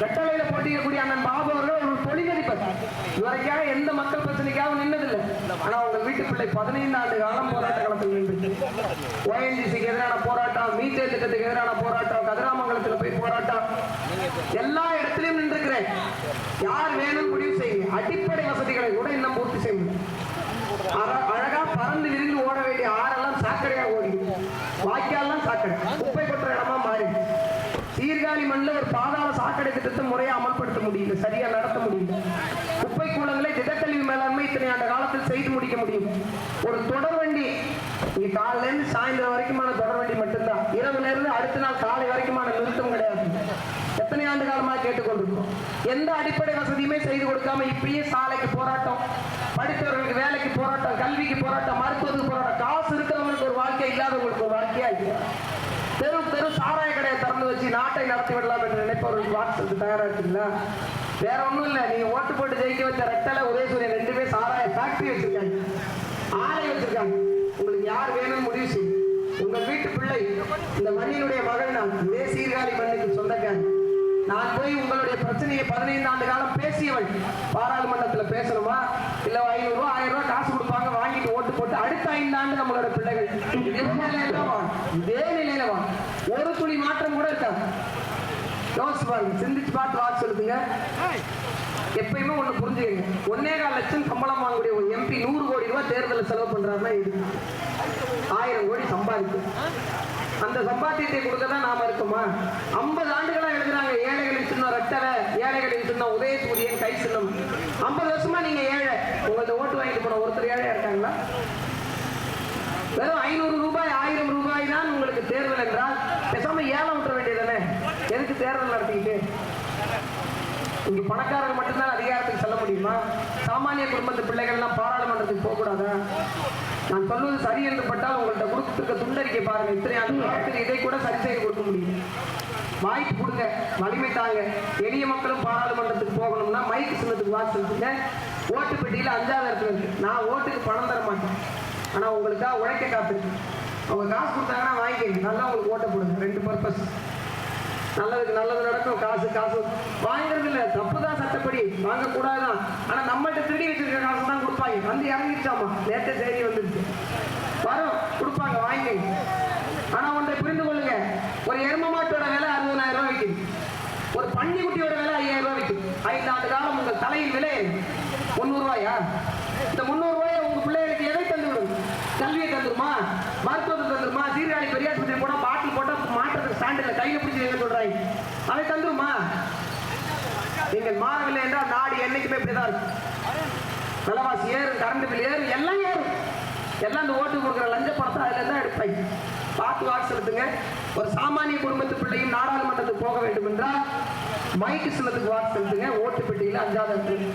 வெட்டலையில போட்டிக்கக்கூடிய அண்ணன் பாபு அவர்கள் ஒரு தொழிலதிபர் இதுவரைக்காக எந்த மக்கள் பிரச்சனைக்காக நின்னதில்லை. ஆனா உங்க வீட்டு பிள்ளை பதினைந்து ஆண்டு காலம் போராட்ட களத்தில் நின்று ஓஎன்ஜிசிக்கு எதிரான போராட்டம் மீட்டே திட்டத்துக்கு எதிரான போராட்டம் கதிராமங்கலத்துல போய் போராட்டம். எல்லா இடத்திலும் நின்றுக்கிறேன் யார் வேணும் முடிவு செய்யுங்க. அடிப்படை வசதிகளை கூட இன்னும் பூர்த்தி செய்யுங்க. அழகா பறந்து விரிந்து ஓட வேண்டிய ஆறெல்லாம் சாக்கடையாக ஓடி வாய்க்கால்லாம் சாக்கடை. குப்பை விஞ்ஞானி மண்ணில் ஒரு பாதாள சாக்கடை திட்டத்தை முறையை அமல்படுத்த முடியல சரியா நடத்த முடியல குப்பை கூலங்களை திடக்கல்வி மேலாண்மை இத்தனை ஆண்டு காலத்தில் செய்து முடிக்க முடியும். ஒரு தொடர் வண்டி இங்க காலையில இருந்து சாயந்தரம் வரைக்குமான தொடர் வண்டி மட்டும்தான். இரவுல இருந்து அடுத்த நாள் காலை வரைக்குமான நிறுத்தம் கிடையாது. எத்தனை ஆண்டு காலமா கேட்டுக்கொண்டிருக்கோம். எந்த அடிப்படை வசதியுமே செய்து கொடுக்காம இப்பயே சாலைக்கு போராட்டம் படித்தவர்களுக்கு வேலைக்கு போராட்டம் கல்விக்கு போராட்டம் மருத்துவத்துக்கு போராட்டம் காசு இருக்கிறவங்களுக்கு ஒரு வாழ்க்கை இல்லாதவங்களுக்கு ஒரு வாழ்க்கையா இல்லையா தெரு தெரு சாராய கடையை திறந்து வச்சு நாட்டை நடத்தி விடலாம் என்று நினைப்பவர்களுக்கு வாட்ஸ்அப் தயாரா இருக்கீங்களா? வேற ஒண்ணும் இல்ல. நீங்க ஓட்டு போட்டு ஜெயிக்க வச்ச ரெட்டல உதயசூரியன் ரெண்டு பேர் சாராய ஃபேக்டரி வச்சிருக்காங்க. ஆலை வச்சிருக்காங்க. உங்களுக்கு யார் வேணும்னு முடிவு செய்யும் உங்க வீட்டு பிள்ளை இந்த மண்ணினுடைய மகள் நான் இதே சீர்காழி மண்ணுக்கு சொந்தக்காரன். நான் போய் உங்களுடைய பிரச்சனையை பதினைந்து ஆண்டு காலம் பேசியவள் பாராளுமன்றத்துல பேசணுமா? இல்ல ஐநூறு ரூபாய் ஆயிரம் ரூபாய் காசு கொடுப்பாங்க வாங்கிட்டு ஓட்டு போட்டு அடுத்த ஐந்து ஆண்டு நம்மளோட பிள்ளைகள். இதே ஒரு துளி மாற்றம் கூட இருக்காது. யோசிச்சு பாருங்க சிந்திச்சு பார்த்து வாக்கு சொல்லுங்க எப்பயுமே ஒண்ணு புரிஞ்சுக்கங்க. ஒன்னே கால் லட்சம் சம்பளம் வாங்கக்கூடிய ஒரு எம்பி நூறு கோடி ரூபாய் தேர்தலில் செலவு பண்றாருன்னா இது ஆயிரம் கோடி சம்பாதிக்கும் அந்த சம்பாத்தியத்தை கொடுக்க தான் நாம இருக்கோமா? ஐம்பது ஆண்டுகளா எழுதுறாங்க ஏழைகளின் சின்ன ரட்டரை ஏழைகளின் சின்ன உதயசூரியன் கை சின்னம். ஐம்பது வருஷமா நீங்க ஏழை. உங்கள்ட்ட ஓட்டு வாங்கிட்டு போன ஒருத்தர் ஏழையா இருக்காங்களா? வெறும் ஐநூறு ரூபாய் ஆயிரம் ரூபாய் தான் உங்களுக்கு தேர்தல் என்றால் பேசாம ஏலம் விட்டுற வேண்டியதானே எதுக்கு தேர்தல் நடத்திக்கிட்டு? இங்க பணக்காரர்கள் மட்டும்தான் அதிகாரத்துக்கு செல்ல முடியுமா? சாமானிய குடும்பத்து பிள்ளைகள்லாம் பாராளுமன்றத்துக்கு போகக்கூடாதா? நான் சொல்வது சரி என்று பட்டால் உங்கள்கிட்ட கொடுத்துருக்க துண்டறிக்கை பாருங்க. இத்தனை ஆண்டு இதை கூட சரி செய்து கொடுக்க முடியும். வாய்ப்பு கொடுங்க. வலிமை தாங்க. எளிய மக்களும் பாராளுமன்றத்துக்கு போகணும்னா மைக் சின்னத்துக்கு வாசல் செலுத்துங்க. ஓட்டு பெட்டியில் அஞ்சாவது இடத்துல இருக்கு. நான் ஓட்டுக்கு பணம் தர மாட்டேன். ஆனால் உங்களுக்காக உழைக்க காத்திருக்கு அவங்க காசு கொடுத்தாங்கன்னா வாங்கிக்கங்க நல்லா உங்களுக்கு ஓட்ட போடுங்க ரெண்டு பர்பஸ் நல்லதுக்கு நல்லது நடக்கும் காசு காசு. வாங்குறது தப்பு தான் சட்டப்படி. வாங்கக்கூடாதுதான். ஆனா நம்மகிட்ட திருடி வச்சிருக்க காசு தான் கொடுப்பாங்க. வந்து இறங்கிடுச்சாமா? நேற்று செய்தி வந்துருச்சு. வரும் கொடுப்பாங்க வாங்கிக்கங்க ஆனா ஒன்றை புரிந்து கொள்ளுங்க. ஒரு எரும மாட்டோட விலை அறுபதாயிரம் ரூபாய் விற்குது ஒரு பன்னிக்குட்டியோட விலை ஐயாயிரம் ரூபாய் விற்குது ஐந்து ஆண்டு காலம் உங்கள் தலையின் விலை முந்நூறு ரூபாயா இந்த முந்நூறு ரூபாயை உங்க பிள்ளைகளுக்கு எதை தந்து விடும் கல்வியை தந்துருமா மருத்துவத்தை தந்துருமா சீர்காழி பெரியாஸ்பத்திரி போனா பாட்டில் போட்டா மாற்றத்துக்கு ஸ்டாண்டில் கையில தாய் அதை தந்துருமா நீங்கள் மாறவில்லை என்றால் நாடு என்னைக்குமே இப்படிதான் இருக்கும். விலவாசி ஏறும் கரண்ட் பில் ஏறும் எல்லாம் ஏறும். எல்லாம் இந்த ஓட்டு கொடுக்குற லஞ்ச பணத்தை அதில் தான் எடுப்பாங்க பார்த்து வாக்கு செலுத்துங்க. ஒரு சாமானிய குடும்பத்து பிள்ளையும் நாடாளுமன்றத்துக்கு போக வேண்டும் என்றால் மைக்கு சின்னத்துக்கு வாக்கு செலுத்துங்க. ஓட்டு பெட்டியில் அஞ்சாவது இடத்துல.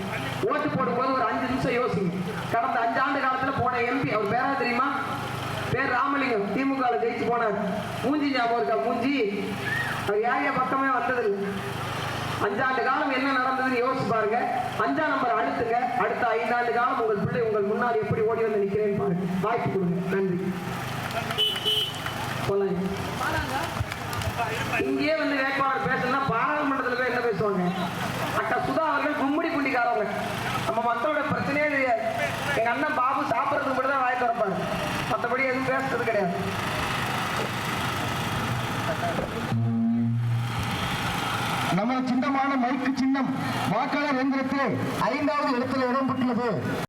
ஓட்டு போடும்போது ஒரு அஞ்சு நிமிஷம் யோசிங்க. கடந்த அஞ்சாண்டு காலத்தில் போன எம்பி அவர் பேரா தெரியுமா? பேர் ராமலிங்கம். திமுக ஜெயிச்சு போனார். மூஞ்சி ஞாபகம் இருக்கா? மூஞ்சி. ஏன் என் பக்கமே வந்ததில்லை. அஞ்சாண்டு காலம் என்ன நடந்ததுன்னு யோசிச்சு பாருங்க. அஞ்சாம் நம்பர் அடுத்துங்க அடுத்த ஐந்தாண்டு காலம் உங்கள் பிள்ளை உங்கள் முன்னால் எப்படி ஓடி வந்து நிற்கிறேன்னு பாருங்க. வாய்ப்பு கொடுங்க. நன்றி. போலாம் இங்கேயே வந்து வேட்பாளர் பேசணும்னா பாராளுமன்றத்தில் போய் என்ன பேசுவாங்க? அக்கா சுதா அவர்கள் கும்மிடி குண்டிக்காரவங்க. நம்ம மக்களோட பிரச்சனையே தெரியாது எங்க அண்ணன் பாபு சாப்பிட்றதுக்கு மட்டும் தான் வாய் திறப்பாரு மற்றபடி எதுவும் பேசுறது கிடையாது. நமது சின்னமான மைக்கு சின்னம். வாக்காளர் எந்திரத்தில் ஐந்தாவது இடத்தில் இடம்பெற்றுள்ளது